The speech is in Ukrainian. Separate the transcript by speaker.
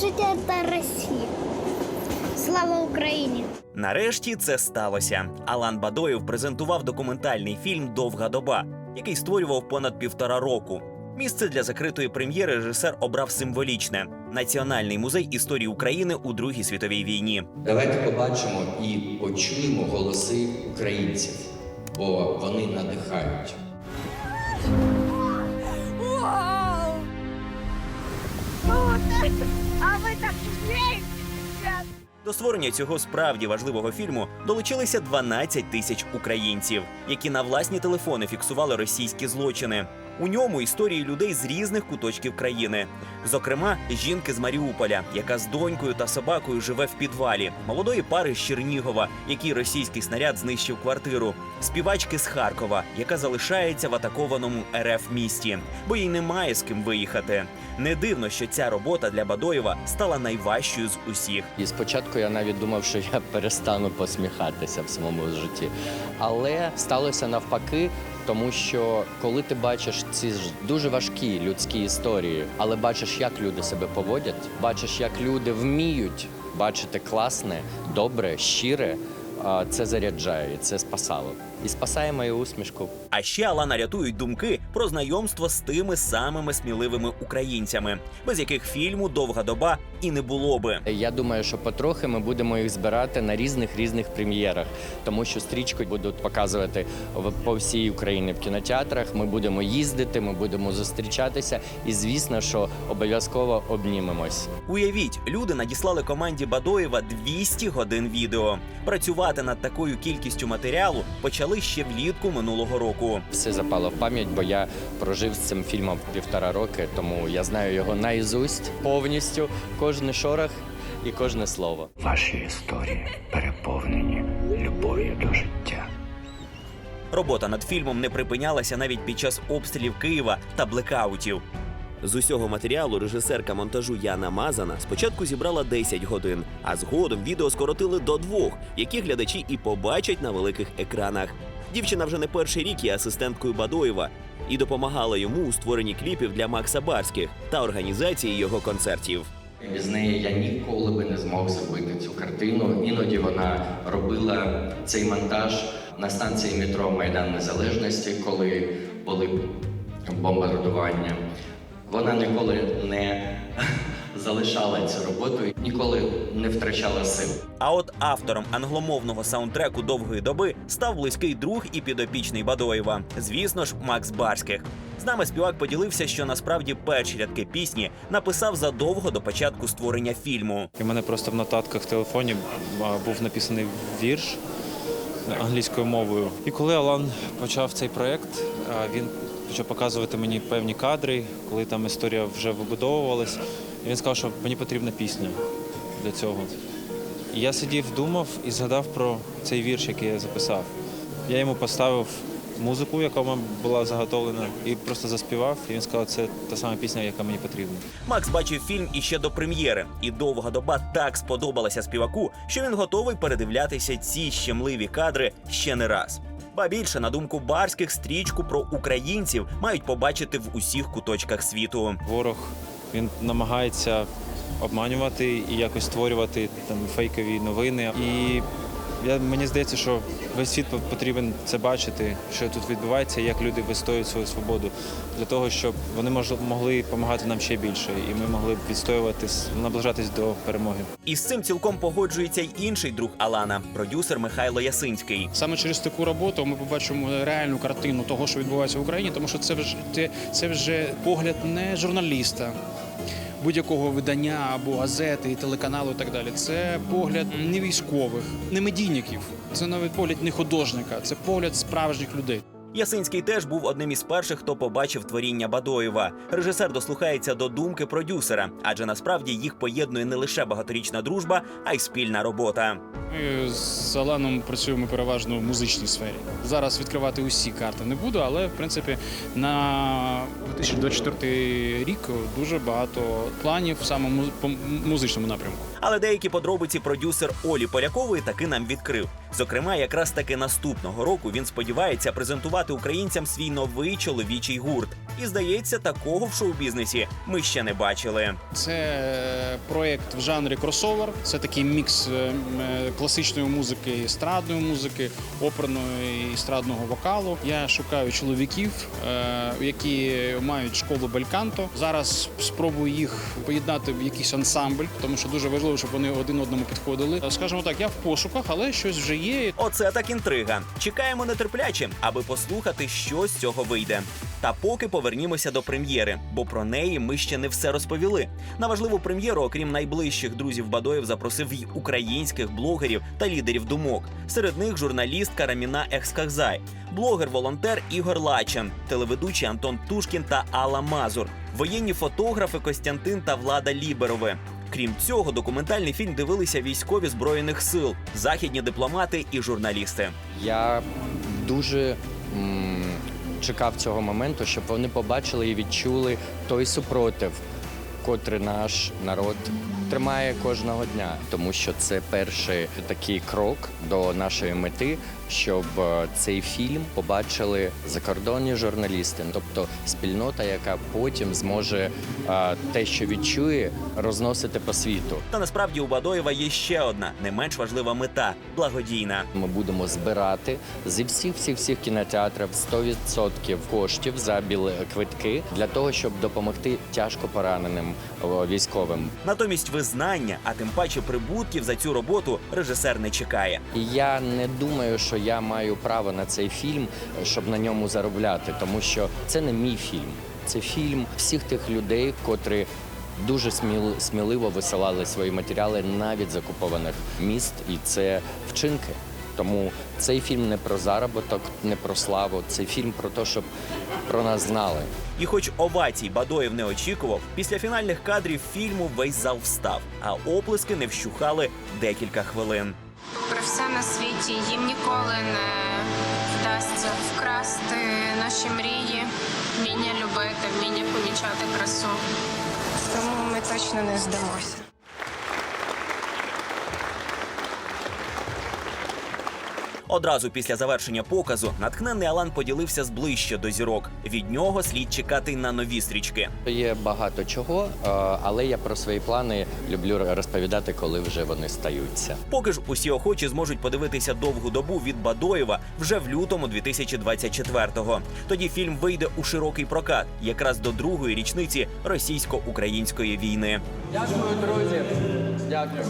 Speaker 1: президента Росії. Слава Україні!
Speaker 2: Нарешті це сталося. Алан Бадоєв презентував документальний фільм Довга доба, який створював понад півтора року. Місце для закритої прем'єри режисер обрав символічне Національний музей історії України у Другій світовій війні.
Speaker 3: Давайте побачимо і почуємо голоси українців, бо вони надихають.
Speaker 2: До створення цього справді важливого фільму долучилися 12 тисяч українців, які на власні телефони фіксували російські злочини. У ньому історії людей з різних куточків країни. Зокрема, жінки з Маріуполя, яка з донькою та собакою живе в підвалі, молодої пари з Чернігова, який російський снаряд знищив квартиру, співачки з Харкова, яка залишається в атакованому РФ місті, бо їй немає з ким виїхати. Не дивно, що ця робота для Бадоєва стала найважчою з усіх.
Speaker 4: І спочатку я навіть думав, що я перестану посміхатися в своєму житті. Але сталося навпаки, тому що коли ти бачиш ці дуже важкі людські історії, але бачиш, як люди себе поводять, бачиш, як люди вміють бачити класне, добре, щире, це заряджає, це спасало. І спасає мою усмішку.
Speaker 2: А ще Алана рятують думки про знайомство з тими самими сміливими українцями, без яких фільму довга доба і не було би.
Speaker 4: Я думаю, що потрохи ми будемо їх збирати на різних різних прем'єрах, тому що стрічку будуть показувати по всій Україні в кінотеатрах. Ми будемо їздити, ми будемо зустрічатися, і звісно, що обов'язково обнімемось.
Speaker 2: Уявіть, люди надіслали команді Бадоєва 200 годин відео. Працювати над такою кількістю матеріалу почали ще влітку минулого року.
Speaker 4: Все запало в пам'ять, бо я прожив з цим фільмом півтора роки, тому я знаю його наізусть повністю, кожний шорох і кожне слово.
Speaker 5: Ваші історії переповнені любов'ю до життя.
Speaker 2: Робота над фільмом не припинялася навіть під час обстрілів Києва та блекаутів. З усього матеріалу режисерка монтажу Яна Мазана спочатку зібрала 10 годин, а згодом відео скоротили до двох, які глядачі і побачать на великих екранах. Дівчина вже не перший рік є асистенткою Бадоєва і допомагала йому у створенні кліпів для Макса Барських та організації його концертів.
Speaker 3: Без неї я ніколи би не змог зробити цю картину. Іноді вона робила цей монтаж на станції метро Майдан Незалежності, коли були бомбардування. Вона ніколи не залишала цю роботу, і ніколи не втрачала сил.
Speaker 2: А от автором англомовного саундтреку довгої доби став близький друг і підопічний Бадоєва. Звісно ж, Макс Барських. З нами співак поділився, що насправді перші рядки пісні написав задовго до початку створення фільму.
Speaker 6: І мене просто в нотатках в телефоні був написаний вірш англійською мовою. І коли Алан почав цей проєкт, а, він почав показувати мені певні кадри, коли там історія вже вибудовувалась. І він сказав, що мені потрібна пісня для цього. І я сидів, думав і згадав про цей вірш, який я записав. Я йому поставив музику, яка була заготовлена, і просто заспівав. І він сказав, це та сама пісня, яка мені потрібна.
Speaker 2: Макс бачив фільм іще до прем'єри, і довга доба так сподобалася співаку, що він готовий передивлятися ці щемливі кадри ще не раз. Ба більше, на думку барських, стрічку про українців мають побачити в усіх куточках світу.
Speaker 6: Ворог він намагається обманювати і якось створювати там фейкові новини. І я, мені здається, що весь світ потрібен це бачити, що тут відбувається, як люди вистоюють свою свободу для того, щоб вони мож, могли допомагати нам ще більше, і ми могли б відстоювати, наближатись до перемоги.
Speaker 2: І з цим цілком погоджується й інший друг Алана, продюсер Михайло Ясинський.
Speaker 7: Саме через таку роботу ми побачимо реальну картину того, що відбувається в Україні, тому що це вже це, це вже погляд не журналіста. Будь-якого видання або газети, і телеканалу і так далі. Це погляд не військових, не медійників. Це навіть погляд не художника, це погляд справжніх людей.
Speaker 2: Ясинський теж був одним із перших, хто побачив творіння Бадоєва. Режисер дослухається до думки продюсера, адже насправді їх поєднує не лише багаторічна дружба, а й спільна робота.
Speaker 7: Ми з Аланом працюємо переважно в музичній сфері. Зараз відкривати усі карти не буду, але в принципі на 2024 рік дуже багато планів саме по музичному напрямку.
Speaker 2: Але деякі подробиці продюсер Олі Полякової таки нам відкрив. Зокрема, якраз таки наступного року він сподівається презентувати українцям свій новий чоловічий гурт. І здається, такого в шоу-бізнесі ми ще не бачили.
Speaker 7: Це е, проєкт в жанрі кросовер. Це такий мікс е, е, класичної музики, естрадної музики, оперної і естрадного вокалу. Я шукаю чоловіків, які мають школу бельканто. Зараз спробую їх поєднати в якийсь ансамбль, тому що дуже важливо, щоб вони один одному підходили. Е, Скажімо так, я в пошуках, але щось вже є.
Speaker 2: Оце так інтрига. Чекаємо нетерпляче, аби послухати, що з цього вийде. Та поки повернімося до прем'єри, бо про неї ми ще не все розповіли. На важливу прем'єру, окрім найближчих друзів Бадоєв, запросив й українських блогерів та лідерів думок. Серед них журналістка Раміна Ексказай, блогер-волонтер Ігор Лачен, телеведучий Антон Тушкін та Алла Мазур, воєнні фотографи Костянтин та Влада Ліберови. Крім цього, документальний фільм дивилися військові збройних сил, західні дипломати і журналісти.
Speaker 4: Я дуже м, чекав цього моменту, щоб вони побачили і відчули той супротив, котрий наш народ тримає кожного дня, тому що це перший такий крок до нашої мети, щоб е, цей фільм побачили закордонні журналісти, тобто спільнота, яка потім зможе е, те, що відчує, розносити по світу.
Speaker 2: Та насправді у Бадоєва є ще одна не менш важлива мета благодійна.
Speaker 4: Ми будемо збирати зі всіх всіх всіх кінотеатрів 100% коштів за біле квитки для того, щоб допомогти тяжко пораненим військовим.
Speaker 2: Натомість визнання, а тим паче прибутків за цю роботу режисер не чекає.
Speaker 4: Я не думаю, що я маю право на цей фільм, щоб на ньому заробляти, тому що це не мій фільм. Це фільм всіх тих людей, котрі дуже сміливо висилали свої матеріали навіть з окупованих міст, і це вчинки. Тому цей фільм не про заробіток, не про славу. Цей фільм про те, щоб про нас знали.
Speaker 2: І хоч овацій Бадоєв не очікував, після фінальних кадрів фільму весь зал встав, а оплески не вщухали декілька хвилин.
Speaker 8: Про все на світі їм ніколи не вдасться вкрасти наші мрії, вміння любити, вміння помічати красу. Тому ми точно не здамося.
Speaker 2: Одразу після завершення показу натхненний Алан поділився з ближче до зірок. Від нього слід чекати на нові стрічки.
Speaker 4: Є багато чого, е, але я про свої плани люблю розповідати, коли вже вони стаються.
Speaker 2: Поки ж усі охочі зможуть подивитися довгу добу від Бадоєва вже в лютому 2024-го. Тоді фільм вийде у широкий прокат, якраз до другої річниці російсько-української війни.
Speaker 4: Дякую, друзі. Дякую.